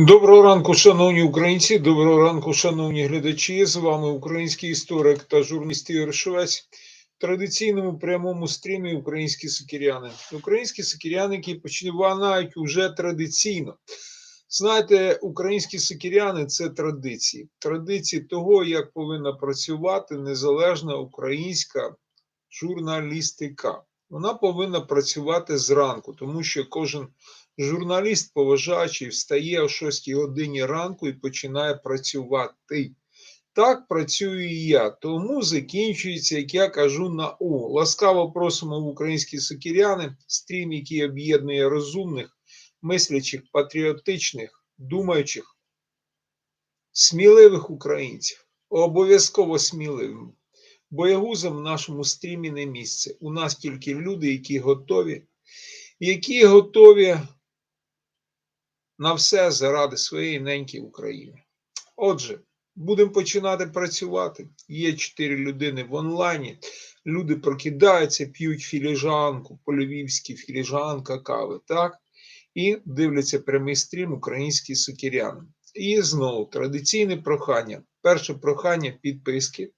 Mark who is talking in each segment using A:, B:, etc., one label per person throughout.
A: Доброго ранку, шановні українці, доброго ранку, шановні глядачі. З вами український історик та журналіст Ігор Швець. В традиційному прямому стрімі Українські сокиряни. Українські сокиряни, які починають уже традиційно. Знаєте, українські сокиряни це традиції. Традиції того, як повинна працювати незалежна українська журналістика. Вона повинна працювати зранку, тому що кожен журналіст, поважаючий, встає о 6 годині ранку і починає працювати. Так працюю і я. Тому закінчується, як я кажу, на О. Ласкаво просимо в українські сокіряни, стрім, який об'єднує розумних, мислячих, патріотичних, думаючих, сміливих українців. Обов'язково сміливим. Боягузам в нашому стрімі не місце. У нас тільки люди, які готові, які готові на все заради своєї неньки України. Отже, будемо починати працювати. Є чотири людини в онлайні. Люди прокидаються, п'ють філіжанку, по-львівськи філіжанка кави, так? І дивляться прямий стрім українські сокиряни. І знову традиційне прохання. Перше прохання підписки.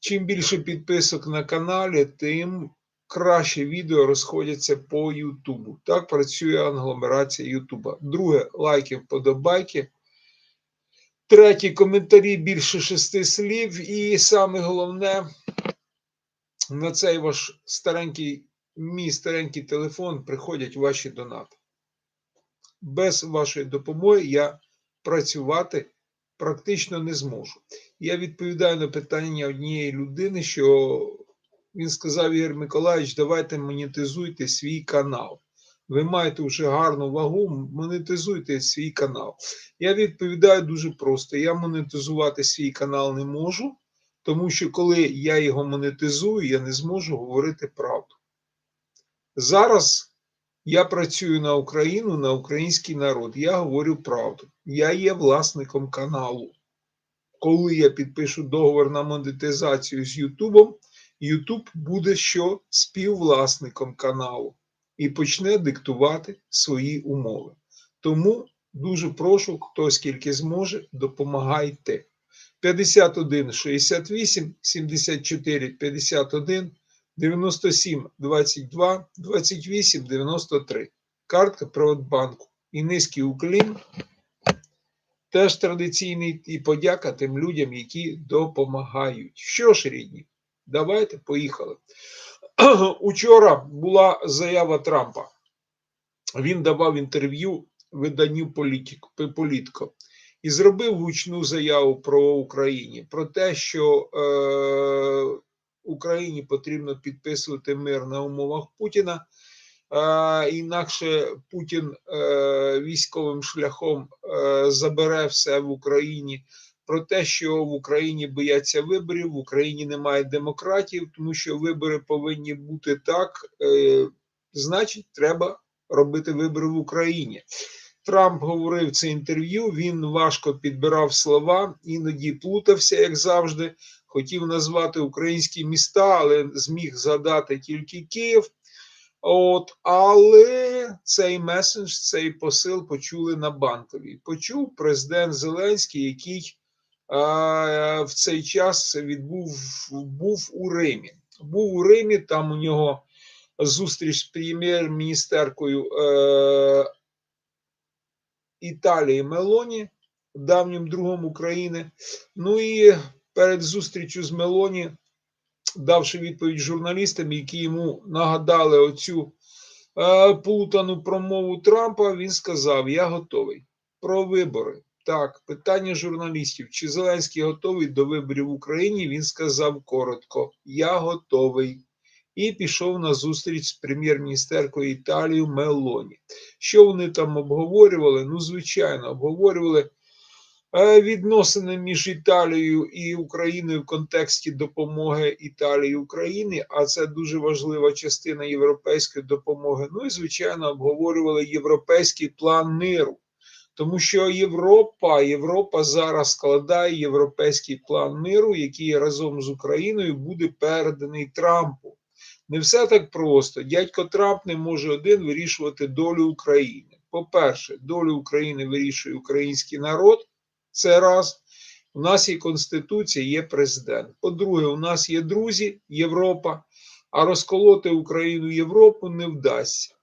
A: Чим більше підписок на каналі, тим краще відео розходяться по Ютубу. Так працює англомерація Ютуба. Друге лайки, вподобайки. Третє коментарі більше шести слів. І саме головне, на цей ваш старенький, мій старенький телефон приходять ваші донати. Без вашої допомоги я працювати практично не зможу. Я відповідаю на питання однієї людини, що він сказав Ігор Миколаївич, давайте монетизуйте свій канал. Ви маєте вже гарну вагу, монетизуйте свій канал. Я відповідаю дуже просто: я монетизувати свій канал не можу, тому що коли я його монетизую, я не зможу говорити правду. Зараз я працюю на Україну, на український народ. Я говорю правду. Я є власником каналу. Коли я підпишу договор на монетизацію з Ютубом, Ютуб буде що співвласником каналу і почне диктувати свої умови. Тому дуже прошу, хто скільки зможе, допомагайте. 51 68 74 51 97 22 28 93. Картка Приватбанку. І низький уклін. Теж традиційний і подяка тим людям, які допомагають. Що ж, рідні? Давайте поїхали. Учора була заява Трампа. Він давав інтерв'ю виданню Політко і зробив гучну заяву про Україні, про те, що е, Україні потрібно підписувати мир на умовах Путіна. Е, інакше Путін е, військовим шляхом е, забере все в Україні про те, що в Україні бояться виборів, в Україні немає демократів, тому що вибори повинні бути так, е, значить, треба робити вибори в Україні. Трамп говорив це інтерв'ю. Він важко підбирав слова, іноді плутався, як завжди. Хотів назвати українські міста, але зміг згадати тільки Київ. От, але цей месендж, цей посил почули на банковій. Почув президент Зеленський, який в цей час відбув був у Римі. Був у Римі, там у нього зустріч з прем'єр-міністеркою е, Італії Мелоні, давнім другом України. Ну і перед зустрічю з Мелоні, давши відповідь журналістам, які йому нагадали оцю е, плутану промову Трампа, він сказав: Я готовий про вибори. Так, питання журналістів: чи Зеленський готовий до виборів в Україні? Він сказав коротко: Я готовий. І пішов на зустріч з прем'єр-міністеркою Італії Мелоні. Що вони там обговорювали? Ну, звичайно, обговорювали е, відносини між Італією і Україною в контексті допомоги Італії Україні, а це дуже важлива частина європейської допомоги. Ну і звичайно, обговорювали європейський план миру. Тому що Європа, Європа зараз складає європейський план миру, який разом з Україною буде переданий Трампу. Не все так просто. Дядько Трамп не може один вирішувати долю України. По-перше, долю України вирішує український народ. Це раз. У нас є Конституція, є президент. По-друге, у нас є друзі, Європа, а розколоти Україну Європу не вдасться.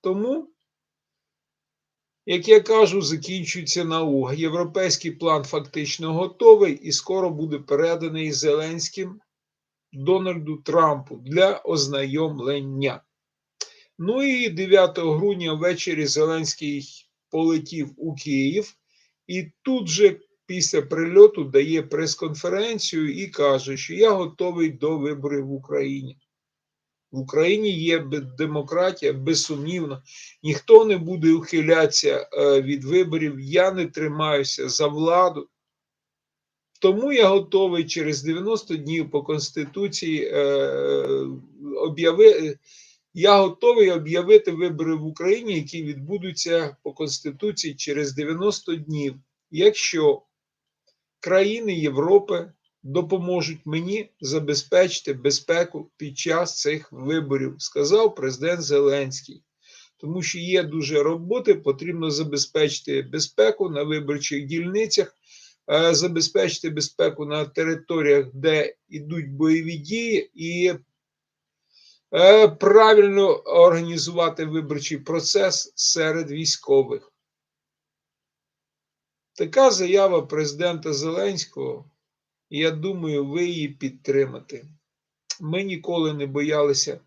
A: Тому, як я кажу, закінчується наука. Європейський план фактично готовий і скоро буде переданий Зеленським Дональду Трампу для ознайомлення. Ну і 9 грудня ввечері Зеленський полетів у Київ і тут же після прильоту дає прес-конференцію і каже, що я готовий до виборів в Україні. В Україні є демократія, безсумнівно. Ніхто не буде ухилятися е, від виборів. Я не тримаюся за владу. Тому я готовий через 90 днів по Конституції е, об'яви. Я готовий об'явити вибори в Україні, які відбудуться по Конституції через 90 днів, якщо країни Європи допоможуть мені забезпечити безпеку під час цих виборів, сказав президент Зеленський. Тому що є дуже роботи, потрібно забезпечити безпеку на виборчих дільницях, е, забезпечити безпеку на територіях, де йдуть бойові дії, і е, правильно організувати виборчий процес серед військових. Така заява президента Зеленського я думаю, ви її підтримати. Ми ніколи не боялися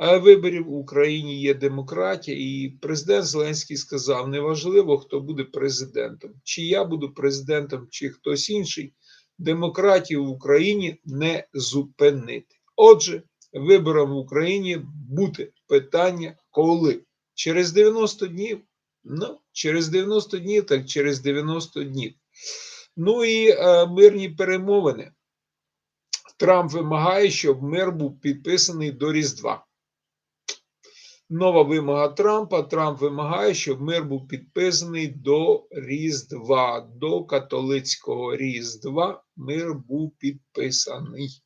A: виборів в Україні є демократія, і президент Зеленський сказав: неважливо, хто буде президентом, чи я буду президентом, чи хтось інший. Демократію в Україні не зупинити. Отже, виборам в Україні буде питання коли? Через 90 днів? Ну, через 90 днів, так через 90 днів. Ну і е, мирні перемовини. Трамп вимагає, щоб мир був підписаний до Різдва. Нова вимога Трампа. Трамп вимагає, щоб мир був підписаний до Різдва, до католицького Різдва мир був підписаний.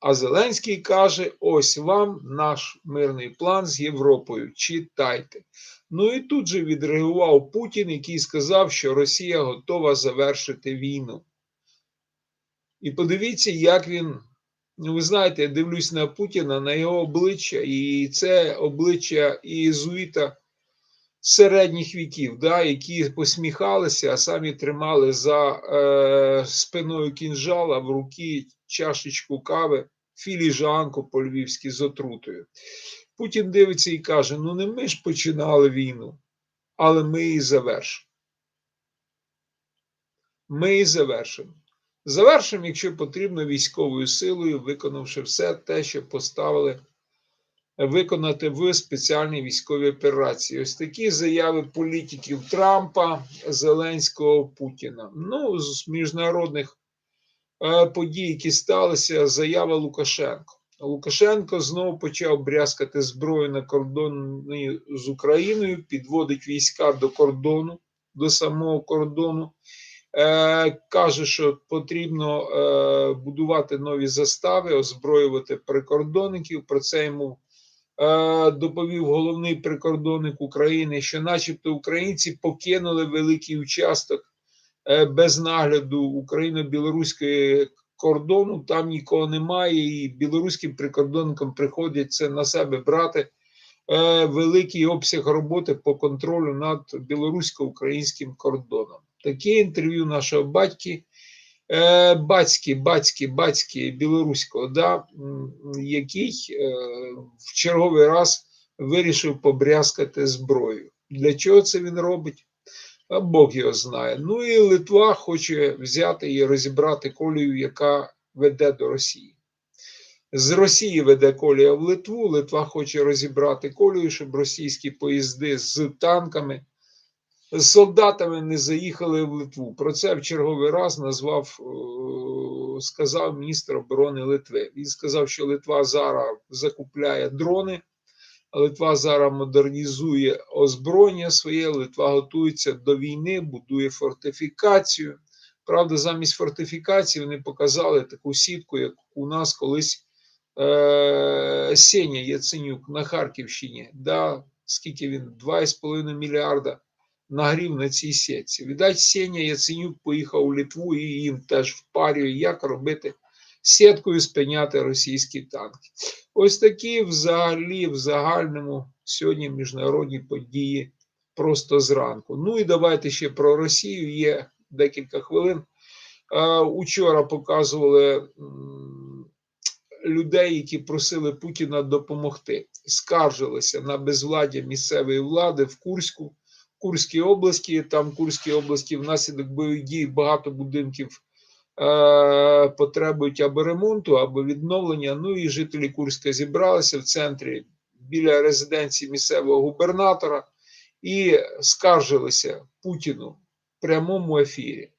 A: А Зеленський каже: ось вам наш мирний план з Європою. Читайте. Ну і тут же відреагував Путін, який сказав, що Росія готова завершити війну. І подивіться, як він. Ну, ви знаєте, я дивлюсь на Путіна, на його обличчя, і це обличчя ієзуїта середніх віків, да, які посміхалися, а самі тримали за е, спиною кінжала в руки чашечку кави, філіжанку по львівськи з отрутою. Путін дивиться і каже: ну не ми ж починали війну, але ми її завершимо. Ми її завершимо. Завершимо, якщо потрібно, військовою силою, виконавши все те, що поставили виконати в спеціальній військовій операції. Ось такі заяви політиків Трампа, Зеленського, Путіна. Ну, з міжнародних подій, які сталися, заява Лукашенко. Лукашенко знову почав брязкати зброю на кордоні з Україною, підводить війська до кордону, до самого кордону. Е, Каже, що потрібно е, будувати нові застави, озброювати прикордонників. Про це йому е, доповів головний прикордонник України, що, начебто, українці покинули великий участок е, без нагляду україно-білоруської кордону, там нікого немає, і білоруським прикордонникам приходиться на себе брати е, великий обсяг роботи по контролю над білорусько-українським кордоном. Таке інтерв'ю нашого батьки, е, батьки, батьки, батьки білоруського, да, який е, в черговий раз вирішив побрязкати зброю. Для чого це він робить? Бог його знає. Ну і Литва хоче взяти і розібрати колію, яка веде до Росії. З Росії веде колія в Литву. Литва хоче розібрати колію, щоб російські поїзди з танками, з солдатами не заїхали в Литву. Про це в черговий раз назвав, е, сказав міністр оборони Литви. Він сказав, що Литва зараз закупляє дрони. Литва зараз модернізує озброєння своє, Литва готується до війни, будує фортифікацію. Правда, замість фортифікації вони показали таку сітку, як у нас колись е- Сеня Яценюк на Харківщині. Да? скільки він 2,5 мільярда нагрів на цій сітці. Віддать Сеня Яценюк поїхав у Литву і їм теж впарює, як робити сіткою спиняти російські танки. Ось такі взагалі в загальному сьогодні міжнародні події просто зранку. Ну і давайте ще про Росію. Є декілька хвилин. Учора показували людей, які просили Путіна допомогти, скаржилися на безвладдя місцевої влади в Курську, Курській області. Там в Курській області внаслідок бойових дій багато будинків потребують або ремонту, або відновлення. Ну і жителі Курська зібралися в центрі біля резиденції місцевого губернатора і скаржилися Путіну в прямому ефірі.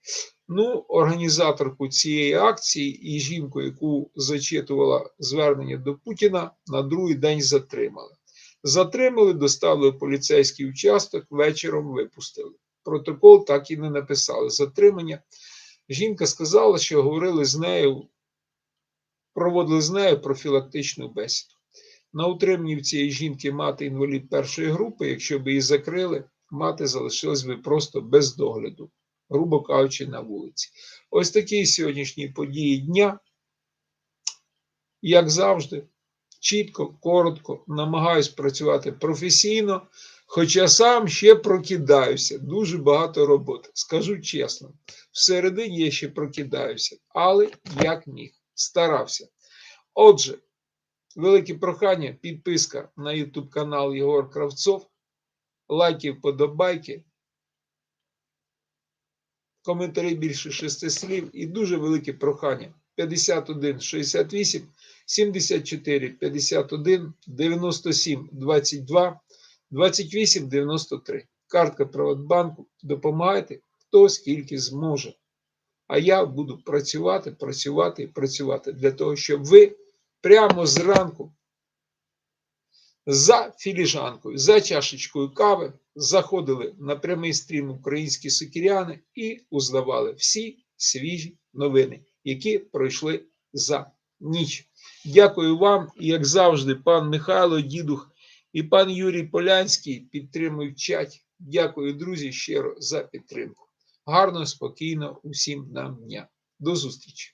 A: Ну, організаторку цієї акції і жінку, яку зачитувала звернення до Путіна, на другий день затримали. Затримали, доставили в поліцейський участок, вечором випустили. Протокол так і не написали. Затримання. Жінка сказала, що говорили з нею, проводили з нею профілактичну бесіду. На утриманні в цієї жінки мати інвалід першої групи, якщо б її закрили, мати залишилась би просто без догляду, грубо кажучи, на вулиці. Ось такі сьогоднішні події дня. Як завжди, чітко, коротко, намагаюсь працювати професійно, хоча сам ще прокидаюся. Дуже багато роботи. Скажу чесно, всередині я ще прокидаюся, але як міг, старався. Отже, велике прохання, підписка на YouTube канал Єгор Кравцов, лайки, вподобайки, коментарі більше шести слів і дуже велике прохання 51 68 74 51 97 22 28 93. Картка Приватбанку. Допомагайте, хто скільки зможе. А я буду працювати, працювати і працювати для того, щоб ви прямо зранку за філіжанкою, за чашечкою кави заходили на прямий стрім українські сокіряни і узнавали всі свіжі новини, які пройшли за ніч. Дякую вам. І як завжди, пан Михайло Дідух і пан Юрій Полянський підтримує в чаті. Дякую, друзі, щиро за підтримку. Гарно, спокійно, усім нам дня. До зустрічі!